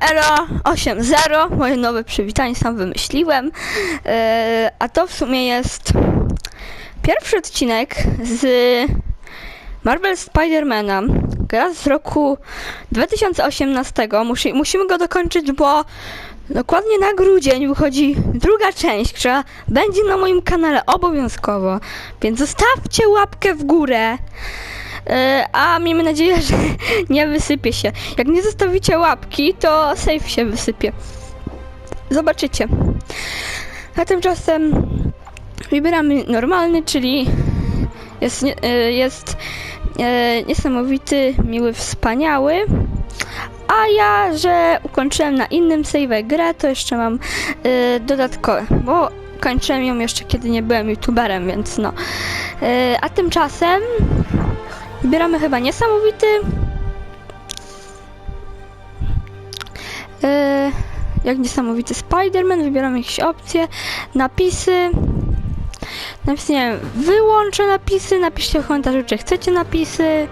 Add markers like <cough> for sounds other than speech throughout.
Elo 8.0, moje nowe przywitanie sam wymyśliłem. E, a to w sumie jest pierwszy odcinek z Marvel Spidermana. Gra z roku 2018. Musi, musimy go dokończyć, bo dokładnie na grudzień wychodzi druga część, która będzie na moim kanale obowiązkowo. Więc zostawcie łapkę w górę. E, A miejmy nadzieję, że <laughs> nie wysypie się. Jak nie zostawicie łapki, to safe się wysypie. Zobaczycie. A tymczasem wybieramy normalny, czyli jest, e, jest e, niesamowity, miły, wspaniały. A ja, że ukończyłem na innym save grę, to jeszcze mam dodatkowe, bo kończyłem ją jeszcze kiedy nie byłem youtuberem, więc no. A tymczasem Wybieramy chyba niesamowity. Yy, jak niesamowity Spider-Man, wybieramy jakieś opcje, napisy. Napisy, nie wiem, wyłączę napisy, napiszcie w komentarzu, czy chcecie napisy.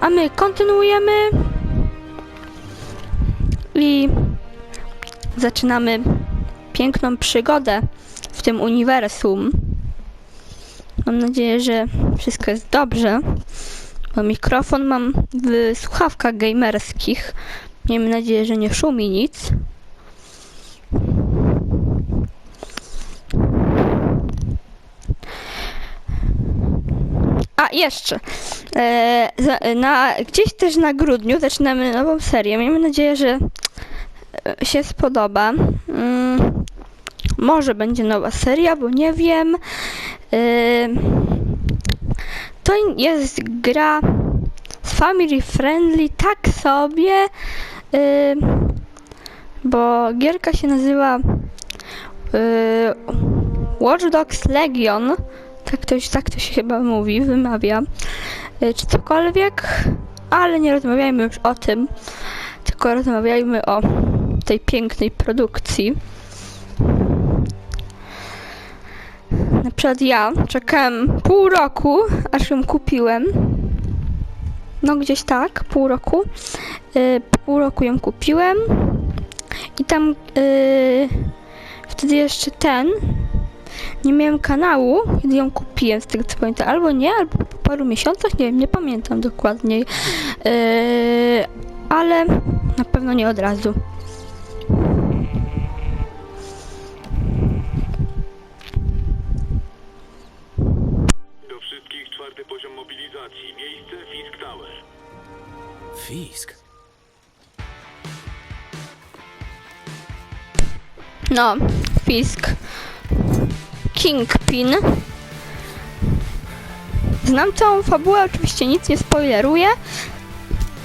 A my kontynuujemy. I zaczynamy piękną przygodę w tym uniwersum. Mam nadzieję, że wszystko jest dobrze. Bo mikrofon mam w słuchawkach gamerskich. Miejmy nadzieję, że nie szumi nic. A jeszcze. E, na, gdzieś też na grudniu zaczynamy nową serię. Miejmy nadzieję, że e, się spodoba. Mm, może będzie nowa seria, bo nie wiem. To jest gra family friendly, tak sobie, bo gierka się nazywa y, Watch Dogs Legion, tak to, tak to się chyba mówi, wymawia, y, czy cokolwiek, ale nie rozmawiajmy już o tym, tylko rozmawiajmy o tej pięknej produkcji. Na przykład ja czekałem pół roku, aż ją kupiłem. No gdzieś tak, pół roku. Yy, pół roku ją kupiłem. I tam yy, wtedy jeszcze ten. Nie miałem kanału, kiedy ją kupiłem, z tego co pamiętam. Albo nie, albo po paru miesiącach, nie wiem, nie pamiętam dokładniej. Yy, ale na pewno nie od razu. No, Fisk. Kingpin. Znam całą fabułę, oczywiście nic nie spoileruję.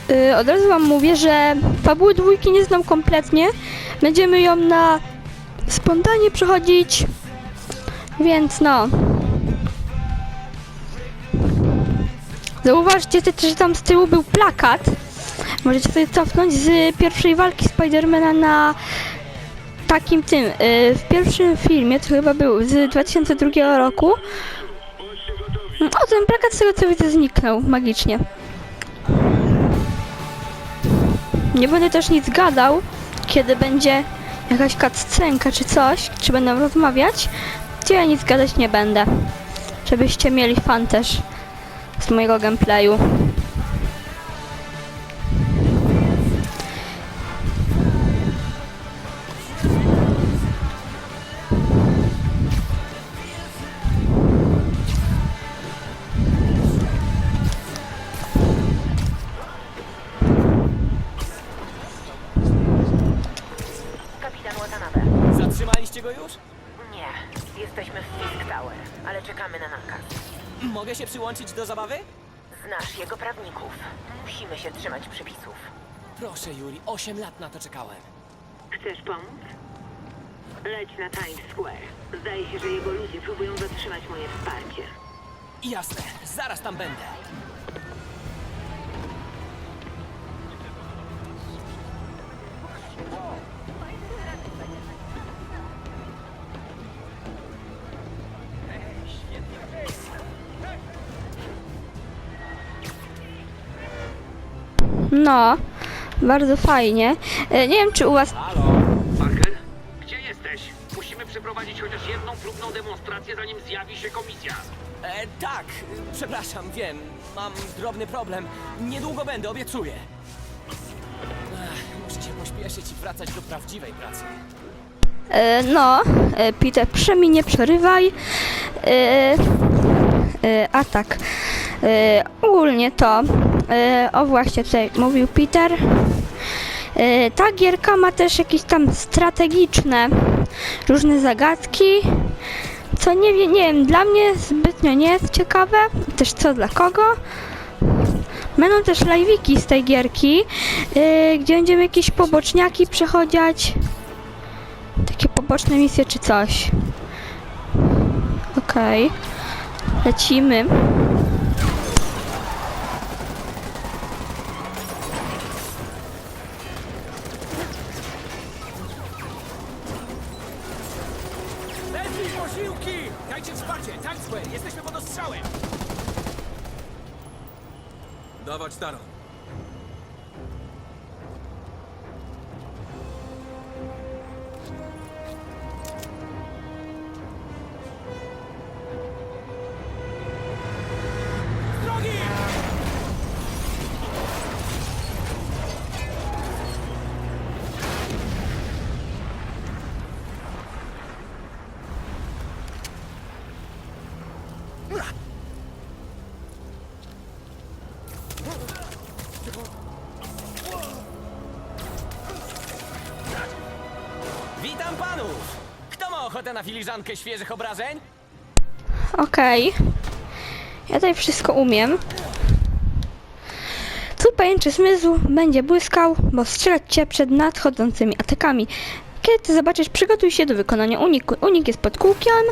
Yy, od razu wam mówię, że fabuły dwójki nie znam kompletnie. Będziemy ją na spontanie przechodzić. Więc no. Zauważcie że tam z tyłu był plakat. Możecie sobie cofnąć z pierwszej walki Spidermana na takim tym, y, w pierwszym filmie, to chyba był z 2002 roku, gotowi. o ten plakat z tego co widzę zniknął magicznie. Nie będę też nic gadał, kiedy będzie jakaś cutscenka czy coś, czy będą rozmawiać, gdzie ja nic gadać nie będę. Żebyście mieli fan też z mojego gameplayu. Przyłączyć do zabawy? Znasz jego prawników. Musimy się trzymać przepisów. Proszę, Yuri, 8 lat na to czekałem. Chcesz pomóc? Leć na Times Square. Zdaje się, że jego ludzie próbują zatrzymać moje wsparcie. Jasne, zaraz tam będę. No, Bardzo fajnie. E, nie wiem, czy u was... Halo? Parker, gdzie jesteś? Musimy przeprowadzić chociaż jedną próbną demonstrację, zanim zjawi się komisja. E, tak, przepraszam, wiem. Mam drobny problem. Niedługo będę, obiecuję. Ech, muszę się pośpieszyć i wracać do prawdziwej pracy. E, no, e, Peter, przynajmniej nie przerywaj. E, e, a tak, e, ogólnie to, o właśnie tutaj mówił Peter. E, ta gierka ma też jakieś tam strategiczne różne zagadki, co nie, wie- nie wiem, dla mnie zbytnio nie jest ciekawe, też co dla kogo. Będą też live'iki z tej gierki, e, gdzie będziemy jakieś poboczniaki przechodzić takie poboczne misje czy coś. Okej. Lecimy. Ochotę na filiżankę świeżych obrażeń? Okej. Ja tutaj wszystko umiem. Twój pajęczy zmysł będzie błyskał, bo strzelać cię przed nadchodzącymi atakami. Kiedy ty zobaczysz, przygotuj się do wykonania uniku. Unik jest pod kółkiem.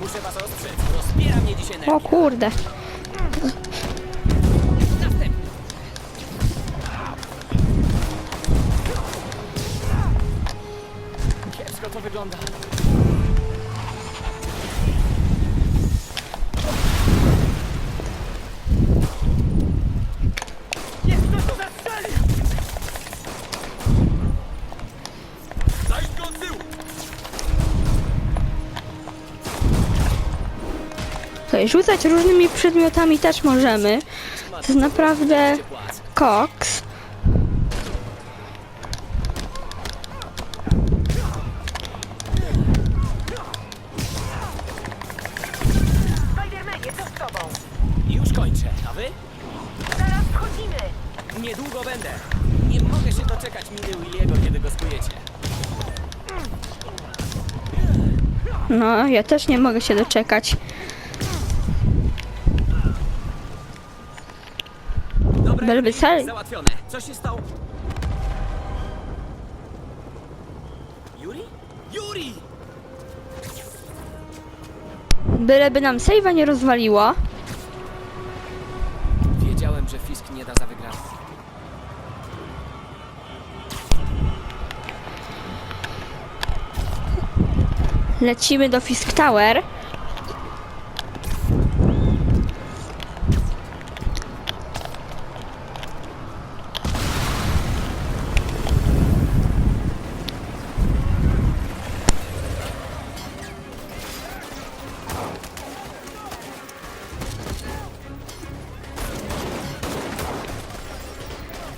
Muszę was ostrzec, mnie dzisiaj O kurde. Wygląda. Jest ktoś tu zastrzelił! Zajdź go od tyłu! Tutaj rzucać różnymi przedmiotami też możemy. To jest naprawdę koks. No, ja też nie mogę się doczekać. Dobra, Belby załatwione. Co się stało? Yuri? Yuri! Byleby nam save'a nie rozwaliło. Wiedziałem, że Fisk nie da za wygraną. Lecimy do Fisk Tower.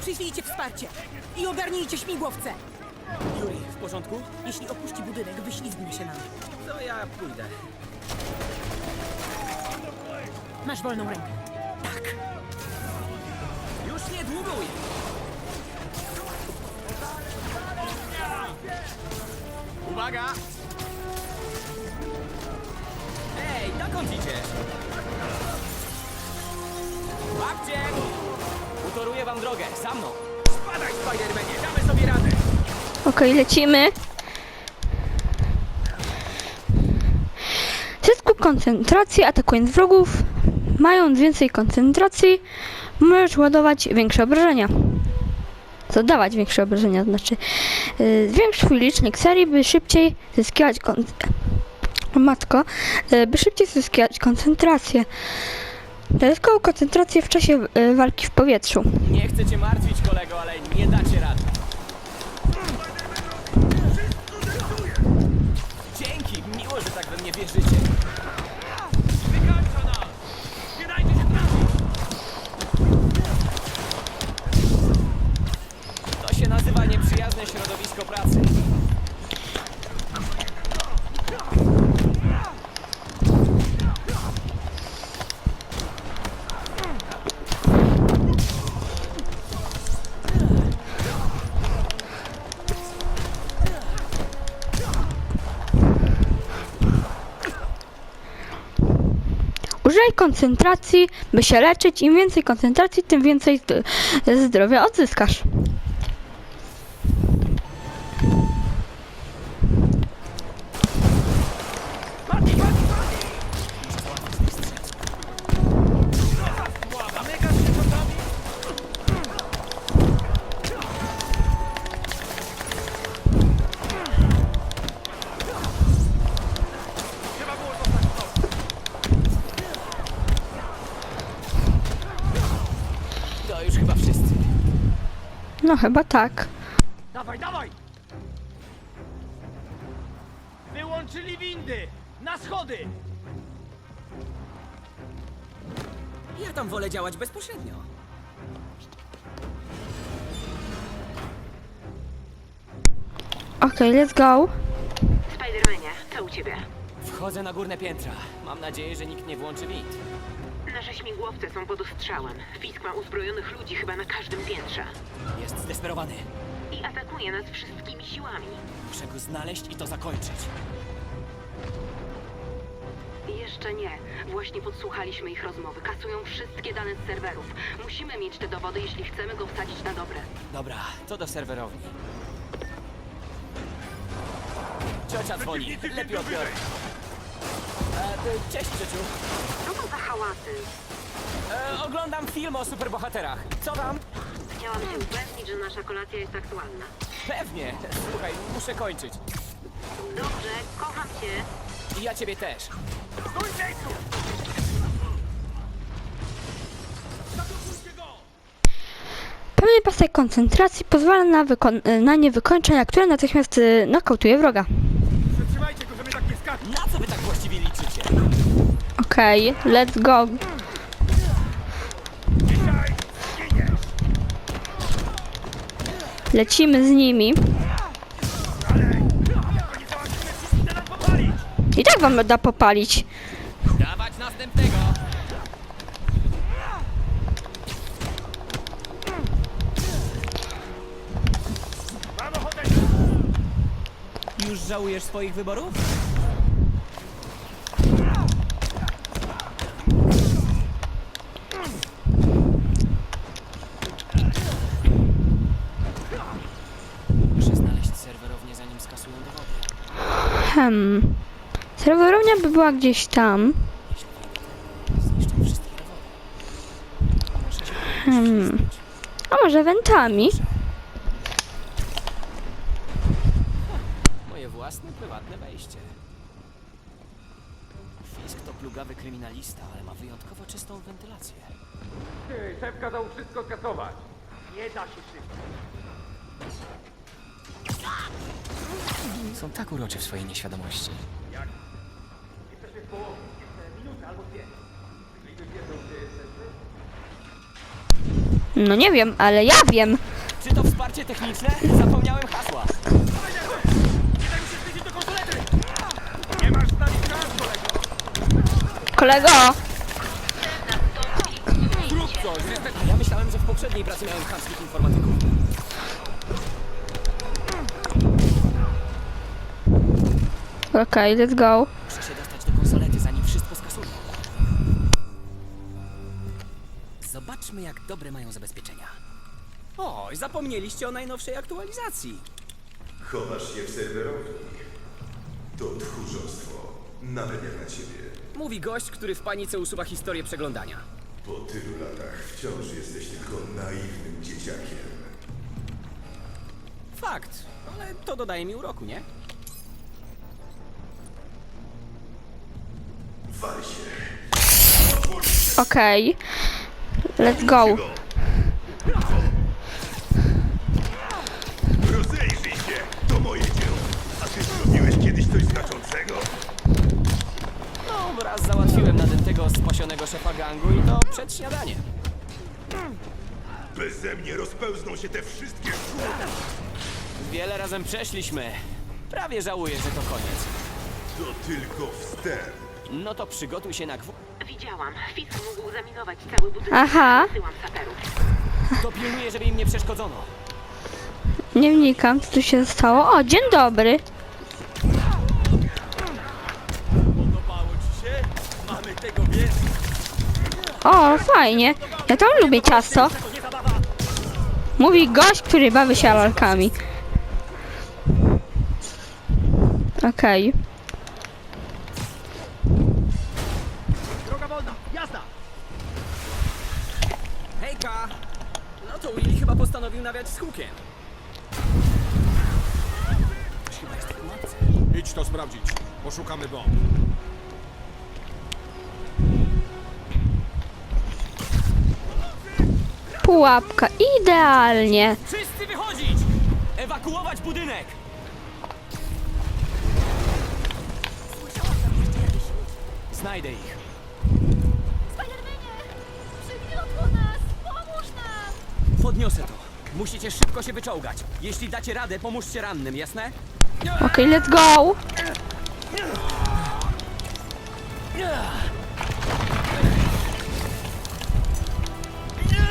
Przyślijcie wsparcie i ogarnijcie śmigłowce. Yuri, w porządku? Jeśli opuści budynek, wyślizgnie się nam. To ja pójdę. Masz wolną rękę. Już niedługo, Will. Uwaga! Ej, dokąd idziesz? Łapcie! Utoruję wam drogę, za mną! Spadaj, Spidermanie, damy sobie radę! Okej, lecimy. Zyskub koncentracji atakując wrogów. Mając więcej koncentracji, możesz ładować większe obrażenia. Zadawać większe obrażenia, znaczy yy, zwiększ swój licznik serii, by szybciej zyskiwać kon... Matko, yy, by szybciej zyskiwać koncentrację. Dodatkową koncentrację w czasie y, walki w powietrzu. Nie chcę cię martwić, kolego, ale nie dacie rady. Dzięki, miło, że tak we mnie wierzycie. Wykańcza nas! Nie dajcie się trafić! To się nazywa nieprzyjazne środowisko pracy. Użyj koncentracji, by się leczyć. Im więcej koncentracji, tym więcej zdrowia odzyskasz. Chyba tak. Dawaj, dawaj! Wyłączyli windy! Na schody! Ja tam wolę działać bezpośrednio. Okej, let's go. Spidermanie, co u ciebie? Wchodzę na górne piętra. Mam nadzieję, że nikt nie włączy wid. Nasze śmigłowce są pod ostrzałem. Fisk ma uzbrojonych ludzi chyba na każdym piętrze. Jest zdesperowany. I atakuje nas wszystkimi siłami. Muszę go znaleźć i to zakończyć. Jeszcze nie. Właśnie podsłuchaliśmy ich rozmowy. Kasują wszystkie dane z serwerów. Musimy mieć te dowody, jeśli chcemy go wsadzić na dobre. Dobra, to do serwerowni. Ciocia dzwoni. Lepiej odbiorę. E, cześć, ciociu. Co to za hałasy? E, oglądam film o superbohaterach. Co tam? Chciałam się upewnić, że nasza kolacja jest aktualna. Pewnie. Słuchaj, muszę kończyć. Dobrze, kocham cię. I ja ciebie też. Stój w miejscu! Pewny pasek koncentracji pozwala na, wykon- y, na nie wykończenia, które natychmiast y, nokautuje wroga. Okej, let's go. Lecimy z nimi. I tak wam da popalić. Dawać następnego. Już żałujesz swoich wyborów? Muszę znaleźć serwerownię zanim skasują dowody. Hmm. Serwerownia by była gdzieś tam. Hmm. A może wentami? Moje własne, prywatne wejście. Fisk to plugawy kryminalista, ale ma wyjątkowo czystą wentylację. Ty, szef kazał wszystko skasować. Nie da się szybko. Są tak uroczy w swojej nieświadomości. Jesteśmy w połowie. Minutę albo dwie. Jeżeli ludzie wiedzą, gdzie jesteśmy... No nie wiem, ale ja wiem. Czy to wsparcie techniczne? Zapomniałem hasła. Nie daj mi się zbliżyć do! Nie masz z nami szans, kolego! Kolego! Zrób coś! Ja myślałem, że w poprzedniej pracy miałem chamskich informatyków. Okej, let's go. Muszę się dostać do konsolety, zanim wszystko skasują. Zobaczmy, jak dobre mają zabezpieczenia. Oj, zapomnieliście o najnowszej aktualizacji. Chowasz się w serwerowni. To tchórzostwo. Nawet jak na ciebie. Mówi gość, który w panice usuwa historię przeglądania. Po tylu latach wciąż jesteś tylko naiwnym dzieciakiem. Fakt, ale to dodaje mi uroku, nie? Okej. Let's go. Rozejrzyj się! To moje dzieło! A ty zrobiłeś kiedyś coś znaczącego? No, raz załatwiłem nadętego spasionego szefa gangu i to przed śniadaniem. Beze mnie rozpełzną się te wszystkie szkło! Wiele razem przeszliśmy. Prawie żałuję, że to koniec. To tylko wstęp. No to przygotuj się na gwóźdź. Widziałam. Fisk mógł zaminować cały budynek. Aha. Wysyłam saperów. Dopilnuję, żeby im nie przeszkodzono. Nie wnikam, co tu się stało. O, dzień dobry. Podobało ci się? Mamy tego więcej. O, fajnie. Ja tam lubię ciasto. Mówi gość, który bawi się lalkami. Okej. Droga z hukiem. Ktoś chyba jest w pułapce. Idź to sprawdzić. Poszukamy bomb. Pułapka, idealnie. Wszyscy wychodzić! Ewakuować budynek! Znajdę ich. Podniosę to. Musicie szybko się wyczołgać. Jeśli dacie radę, pomóżcie rannym, jasne? Okej, let's go.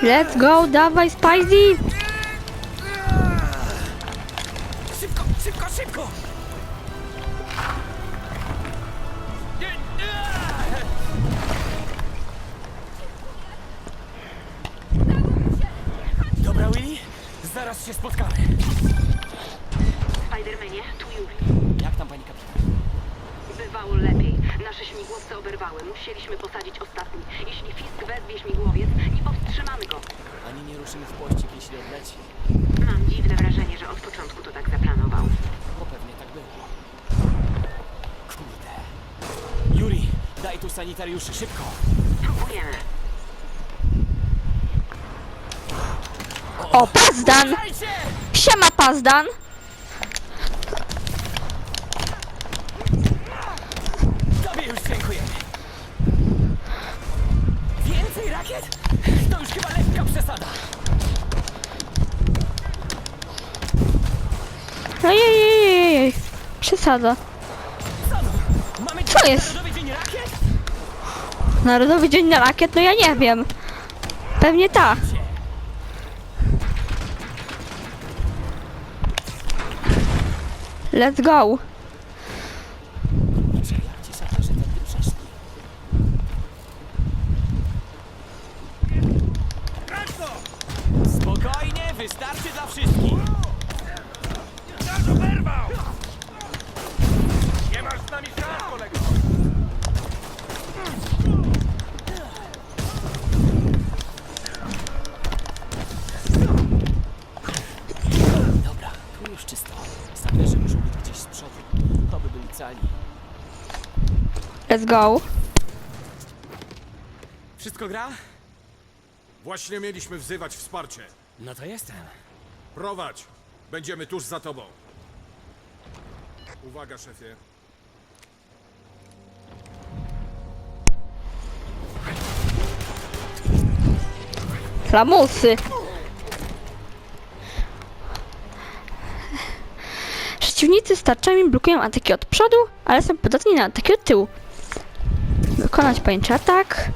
Let's go, dawaj Spidey. Szybko, szybko, szybko! Nasze śmigłowce oberwały. Musieliśmy posadzić ostatni. Jeśli Fisk wezwie śmigłowiec, nie powstrzymamy go. Ani nie ruszymy w pościg, jeśli odleci. Mam dziwne wrażenie, że od początku to tak zaplanował. Bo pewnie tak było. Kurde. Yuri, daj tu sanitariuszy, szybko. Próbujemy. O, Pazdan. Dajcie! Siema Pazdan. Przesada. Co jest? Narodowy Dzień na Rakiet? No ja nie wiem. Pewnie tak. Let's go. Go. Wszystko gra? Właśnie mieliśmy wzywać wsparcie. No to jestem. Prowadź. Będziemy tuż za tobą. Uwaga, szefie. Lamusy. Przeciwnicy z tarczami blokują ataki od przodu, ale są podatni na ataki od tyłu. Wykonać pojedynczy atak.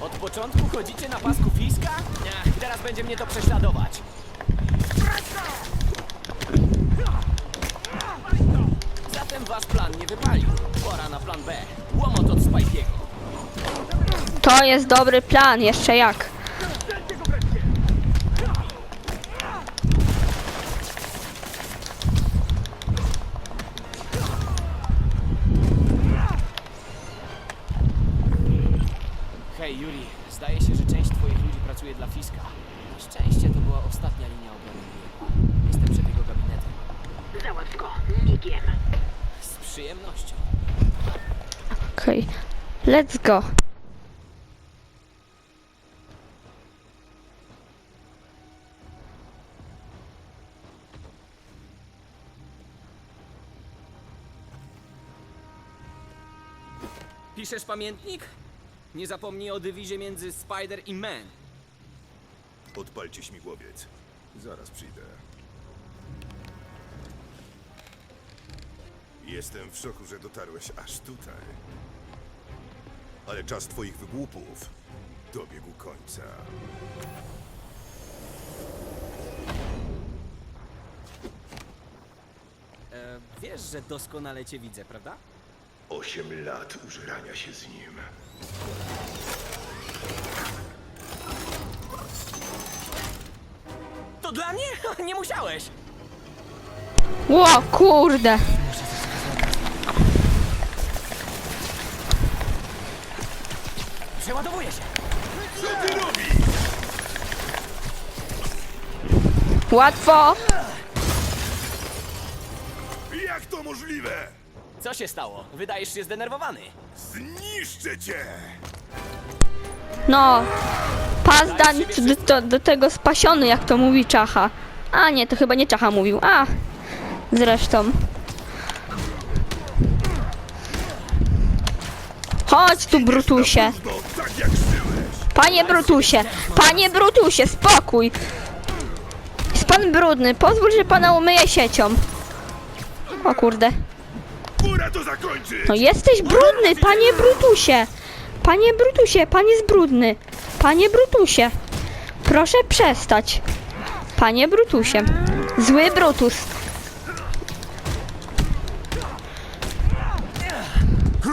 Od początku chodzicie na pasku fiska? Nie, teraz będzie mnie to prześladować. Zatem wasz plan nie wypalił. Pora na plan B. Łomot od Spike'ego. To jest dobry plan, jeszcze jak. przyjemnością. Okej, okay. let's go. Piszesz pamiętnik? Nie zapomnij o dywizie między Spider i Man. Odpalcie śmigłowiec. Zaraz przyjdę. Jestem w szoku, że dotarłeś aż tutaj. Ale czas twoich wygłupów dobiegł końca. E, wiesz, że doskonale cię widzę, prawda? Osiem lat użerania się z nim. To dla mnie? <laughs> Nie musiałeś! Ło, kurde. Przeładowuję się! Co ty robisz? Łatwo. Jak to możliwe? Co się stało? Wydajesz się zdenerwowany. Zniszczę cię! No. Pazdan do, do, do tego spasiony, jak to mówi Czacha. A nie, to chyba nie Czacha mówił. A. Zresztą. Chodź tu, Brutusie. Panie Brutusie, panie Brutusie, spokój. Jest pan brudny, pozwól, że pana umyję siecią. O kurde. No jesteś brudny, panie Brutusie. Panie Brutusie, pan jest brudny. Panie Brutusie. Proszę przestać. Panie Brutusie. Zły Brutus.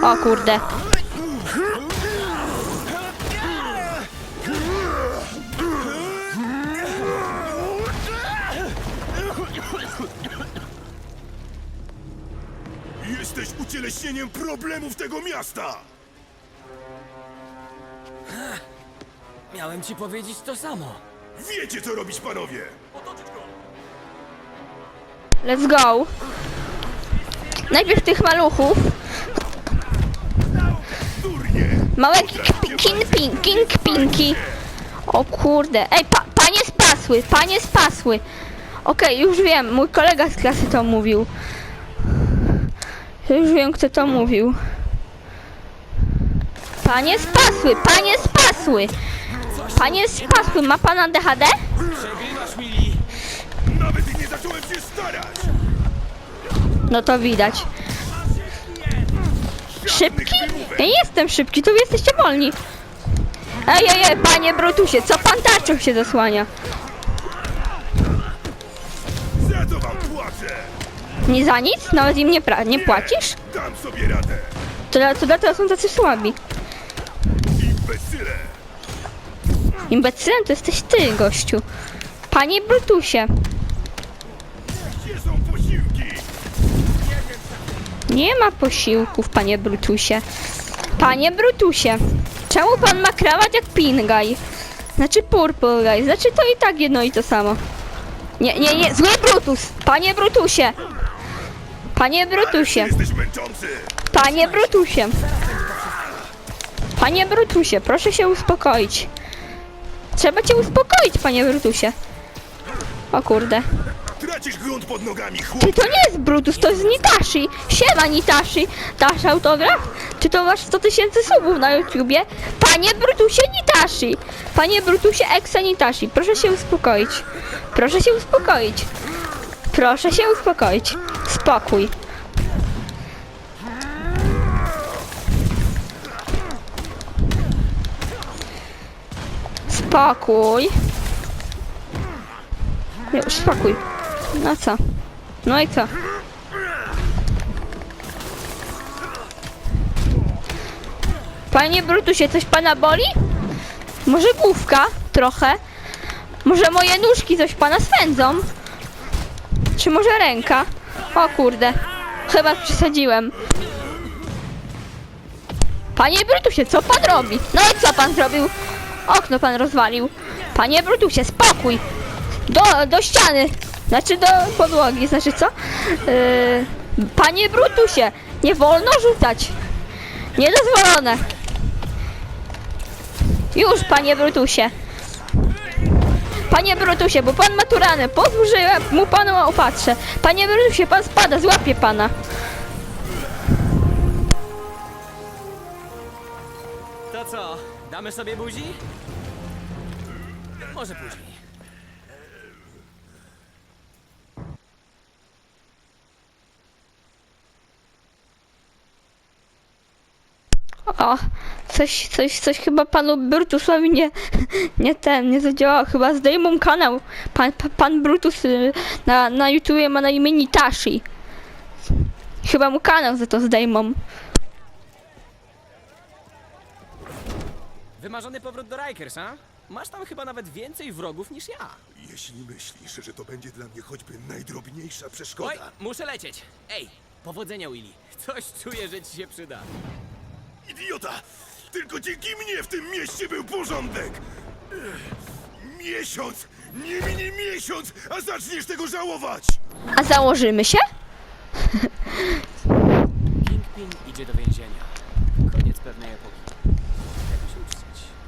O kurde. Ucieleśnieniem problemów tego miasta! Miałem ci powiedzieć to samo. Wiecie, co robić, panowie! Let's go. Najpierw tych maluchów. Durnie! Małe kingpin, kingpinki. O kurde. Ej, pa, panie spasły, panie spasły. Okej, już wiem, mój kolega z klasy to mówił. Już wiem, kto to mówił. Panie spasły, panie spasły. Panie spasły, ma pan ADHD? Przegrywasz, Willy! Nawet nie zacząłem się starać! No to widać. Szybki? Ja nie jestem szybki, to wy jesteście wolni. Ej, ej, ej, panie Brutusie, co pan tarczą się zasłania? Nie za nic? Nawet im nie, nie płacisz? Dam sobie radę! To, to dlatego są tacy słabi. Imbecyle! Imbecylem to jesteś ty, gościu. Panie Brutusie, nie ma posiłków, panie Brutusie. Panie Brutusie, czemu pan ma krawat jak Pingaj? Znaczy Purple Guy, znaczy to i tak jedno i to samo. Nie, nie, nie, zły Brutus! Panie Brutusie! Panie Brutusie! Jesteś męczący! Panie Brutusie! Panie Brutusie, proszę się uspokoić. Trzeba cię uspokoić, panie Brutusie. O kurde. Tracisz grunt pod nogami, Czy chłop! to nie jest Brutus, to jest Nitashi. Siema Nitashi. Dasz autograf? Czy to masz 100 tysięcy subów na YouTubie? Panie Brutusie Nitashi. Panie Brutusie Exa Nitashi. Proszę się uspokoić. Proszę się uspokoić. Proszę się uspokoić. Spokój. Spokój. Już, spokój. No co? No i co? Panie Brutusie, coś pana boli? Może główka? Trochę? Może moje nóżki coś pana swędzą? Czy może ręka? O kurde, chyba przesadziłem. Panie Brutusie, co pan robi? No i co pan zrobił? Okno pan rozwalił. Panie Brutusie, spokój! Do, do ściany! Znaczy do podłogi, znaczy co? Yy, panie Brutusie, nie wolno rzucać! Niedozwolone! Już, panie Brutusie! Panie Brutusie, bo pan ma tu ranę, pozwól, że ja mu panu opatrzę. Panie Brutusie, pan spada, złapie pana. To co, damy sobie buzi? Może później. O, coś, coś, coś chyba panu Brutusowi nie, nie ten, nie zadziałało. Chyba zdejmą kanał. Pan, pa- pan Brutus y, na, na YouTubie ma na imię Nitashi. Chyba mu kanał za to zdejmą. Wymarzony powrót do Rikers, a? Masz tam chyba nawet więcej wrogów niż ja. Jeśli myślisz, że to będzie dla mnie choćby najdrobniejsza Oj, przeszkoda, muszę lecieć. Ej, powodzenia, Willy. Coś czuję, że ci się przyda. Idiota! Tylko dzięki mnie w tym mieście był porządek! Ech, Miesiąc! Nie minie miesiąc, a zaczniesz tego żałować! A założymy się? Kingpin idzie do więzienia. Koniec pewnej epoki. Jak się uczyć,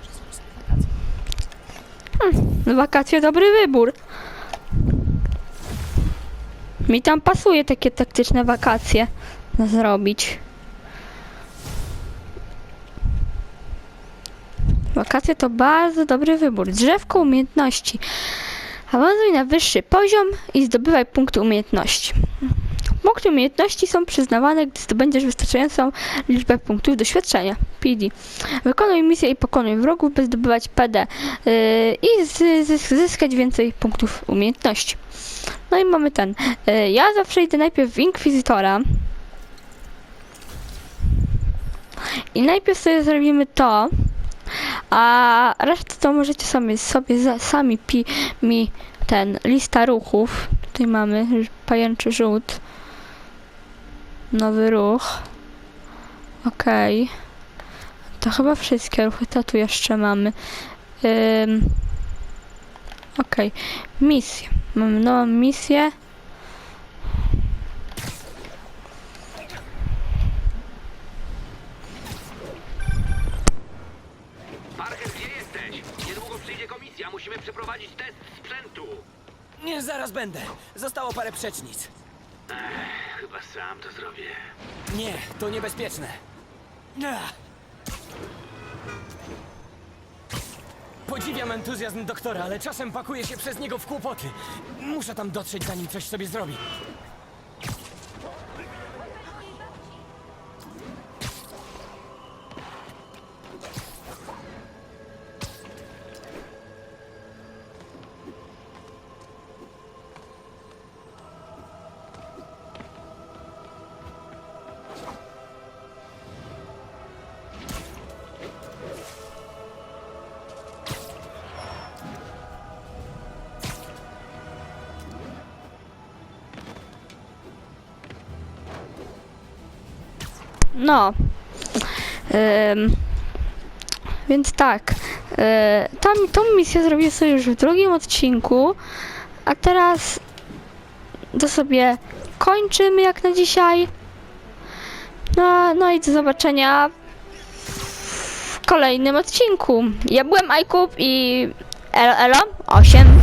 że są wakacje. Wakacje dobry wybór. Mi tam pasuje takie taktyczne wakacje zrobić. Wakacje to bardzo dobry wybór. Drzewko umiejętności. Awansuj na wyższy poziom i zdobywaj punkty umiejętności. Punkty umiejętności są przyznawane, gdy zdobędziesz wystarczającą liczbę punktów doświadczenia. PD. Wykonuj misję i pokonuj wrogów, by zdobywać PD yy, i zysk, zyskać więcej punktów umiejętności. No i mamy ten. Yy, ja zawsze idę najpierw w Inkwizytora. I najpierw sobie zrobimy to, a resztę to możecie sobie, sobie za, sami pi, mi ten lista ruchów. Tutaj mamy pajęczy rzut. Nowy ruch. Okej. To chyba wszystkie ruchy. To tu jeszcze mamy. Ym. Okej. Misję. Mamy nową misję. Nie, zaraz będę. Zostało parę przecznic. Chyba sam to zrobię. Nie, to niebezpieczne. Ach. Podziwiam entuzjazm doktora, ale czasem pakuje się przez niego w kłopoty. Muszę tam dotrzeć, zanim coś sobie zrobi. No. Ym, więc tak. Yy, tam, tą misję zrobię sobie już w drugim odcinku. A teraz to sobie kończymy jak na dzisiaj. No, no i do zobaczenia w kolejnym odcinku. Ja byłem iKub i Elo Elo 8.